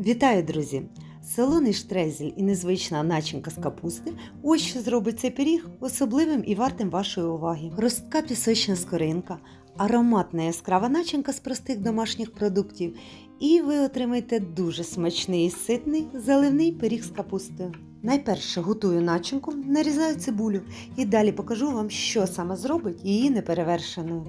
Вітаю, друзі! Солоний штрезель і незвична начинка з капусти ось що зробить цей пиріг особливим і вартим вашої уваги. Ростка пісочна скоринка, ароматна яскрава начинка з простих домашніх продуктів, і ви отримаєте дуже смачний і ситний заливний пиріг з капустою. Найперше готую начинку, нарізаю цибулю і далі покажу вам, що саме зробить її неперевершеною.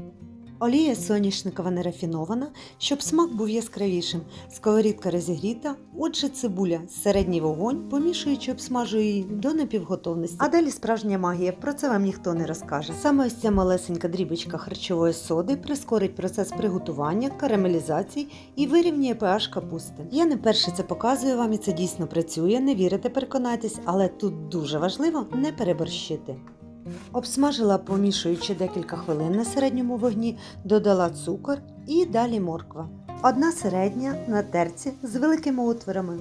Олія соняшникова нерафінована, щоб смак був яскравішим. Сковорідка розігріта, отже, цибуля, середній вогонь, помішуючи, обсмажую її до напівготовності. А далі справжня магія, про це вам ніхто не розкаже. Саме ось ця малесенька дрібочка харчової соди прискорить процес приготування, карамелізації і вирівнює pH капусти. Я не перше це показую вам і це дійсно працює, не вірите, переконайтесь, але тут дуже важливо не переборщити. Обсмажила, помішуючи декілька хвилин на середньому вогні, додала цукор і далі морква. Одна середня на терці з великими отворами.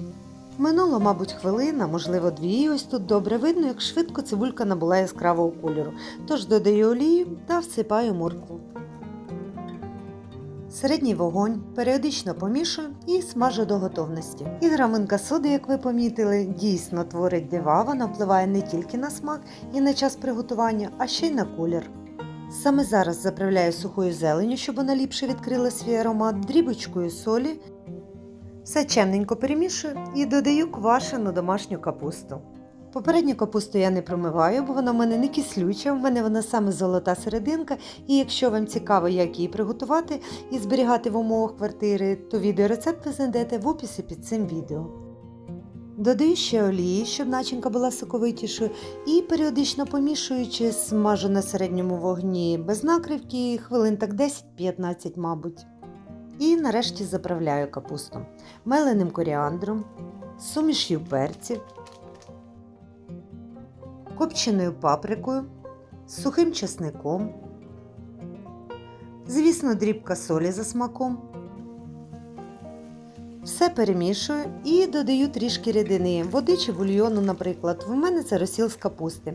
Минуло, мабуть, хвилина, можливо, дві. Ось тут добре видно, як швидко цибулька набула яскравого кольору. Тож додаю олію та всипаю моркву. Середній вогонь періодично помішую і смажу до готовності. І граминка соди, як ви помітили, дійсно творить дива, вона впливає не тільки на смак і на час приготування, а ще й на колір. Саме зараз заправляю сухою зеленю, щоб вона ліпше відкрила свій аромат, дрібочкою солі. Все чемненько перемішую і додаю квашену домашню капусту. Попередню капусту я не промиваю, бо вона в мене не кислюча, в мене вона саме золота серединка. І якщо вам цікаво, як її приготувати і зберігати в умовах квартири, то відеорецепт ви знайдете в описі під цим відео. Додаю ще олії, щоб начинка була соковитішою, і періодично помішуючи, смажу на середньому вогні без накривки, хвилин так 10-15, мабуть. І нарешті заправляю капусту меленим коріандром, суміш'ю перців, копченою паприкою, сухим чесником, звісно, дрібка солі за смаком. Все перемішую і додаю трішки рідини, води чи бульйону, наприклад. В мене це розсіл з капусти.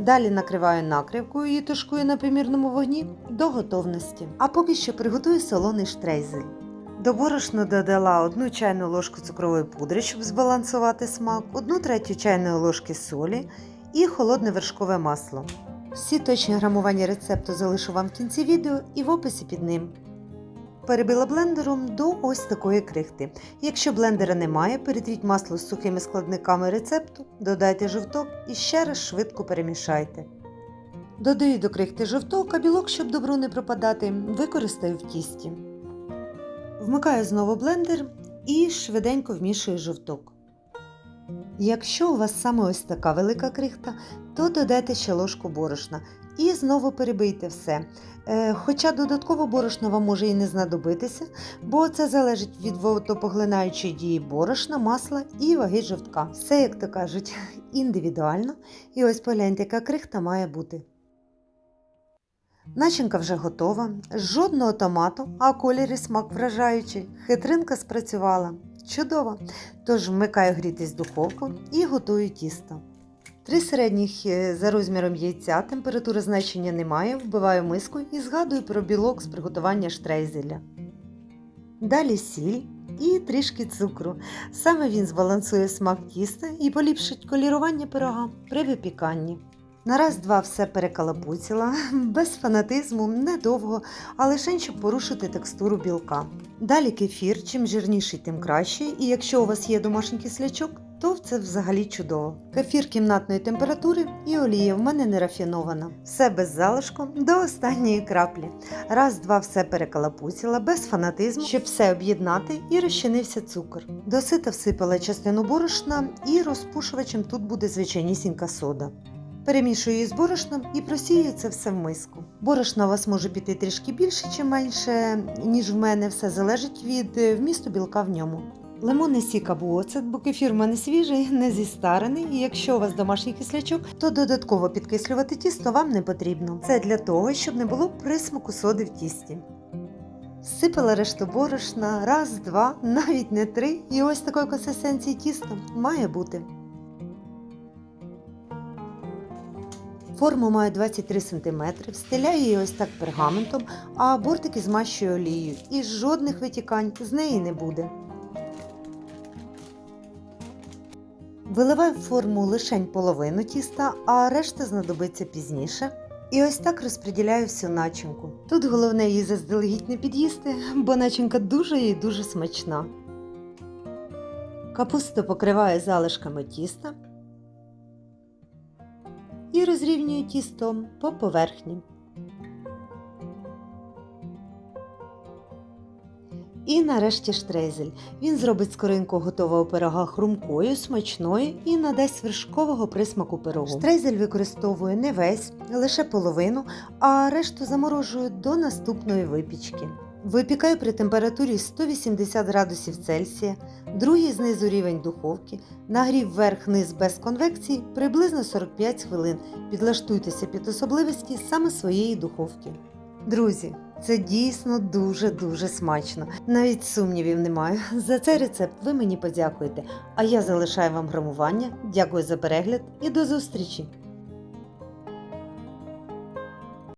Далі накриваю накривкою і тушкую на примірному вогні до готовності. А поки що приготую солоний штрейзель. До борошна додала 1 чайну ложку цукрової пудри, щоб збалансувати смак, 1 третю чайної ложки солі і холодне вершкове масло. Всі точні грамування рецепту залишу вам в кінці відео і в описі під ним. Перебила блендером до ось такої крихти. Якщо блендера немає, перетріть масло з сухими складниками рецепту, додайте жовток і ще раз швидко перемішайте. Додаю до крихти жовток, а білок, щоб добру не пропадати, використаю в тісті. Вмикаю знову блендер і швиденько вмішую жовток. Якщо у вас саме ось така велика крихта, то додайте ще ложку борошна і знову перебийте все. Е, Хоча додатково борошна вам може і не знадобитися, бо це залежить від водопоглинаючої дії борошна, масла і ваги жовтка. Все, як то кажуть, індивідуально. І ось погляньте, яка крихта має бути. Начинка вже готова, жодного томату, а колір і смак вражаючий. Хитринка спрацювала. Чудово! Тож вмикаю грітись духовку і готую тісто. Три середніх е, за розміром яйця, температури значення немає, вбиваю миску і згадую про білок з приготування штрейзеля. Далі сіль і трішки цукру. Саме він збалансує смак тіста і поліпшить колірування пирога при випіканні. На раз-два все перекалапуціла, без фанатизму, недовго, а лише щоб порушити текстуру білка. Далі кефір, чим жирніший, тим краще, і якщо у вас є домашній кислячок, то це взагалі чудово. Кефір кімнатної температури і олія в мене не рафінована. Все без залишку до останньої краплі. Раз-два все перекалапуціла, без фанатизму, щоб все об'єднати і розчинився цукор. Досита всипала частину борошна і розпушувачем тут буде звичайнісінька сода. Перемішую її з борошном і просію це все в миску. Борошна у вас може піти трішки більше чи менше, ніж в мене, все залежить від е, вмісту білка в ньому. Лимонний сік або оцет, бо кефір в мене свіжий, не зістарений, і якщо у вас домашній кислячок, то додатково підкислювати тісто вам не потрібно. Це для того, щоб не було присмаку соди в тісті. Сипала решту борошна, раз, два, навіть не три, і ось такої консистенції тісто має бути. Форму маю 23 см, стеляю її ось так пергаментом, а бортики змащую олією і жодних витікань з неї не буде. Виливаю в форму лишень половину тіста, а решта знадобиться пізніше. І ось так розподіляю всю начинку. Тут головне її заздалегідь не під'їсти, бо начинка дуже і дуже смачна. Капусту покриваю залишками тіста і розрівнюю тістом по поверхні. І нарешті штрезель. Він зробить скоринку готового пирога хрумкою, смачною і надасть вершкового присмаку пирогу. Штрезель використовую не весь, лише половину, а решту заморожую до наступної випічки. Випікаю при температурі 180 градусів Цельсія, другий знизу рівень духовки, нагрів верх-низ без конвекції приблизно 45 хвилин. Підлаштуйтеся під особливості саме своєї духовки. Друзі, це дійсно дуже-дуже смачно. Навіть сумнівів немає. За цей рецепт ви мені подякуєте. А я залишаю вам грамування. Дякую за перегляд і до зустрічі!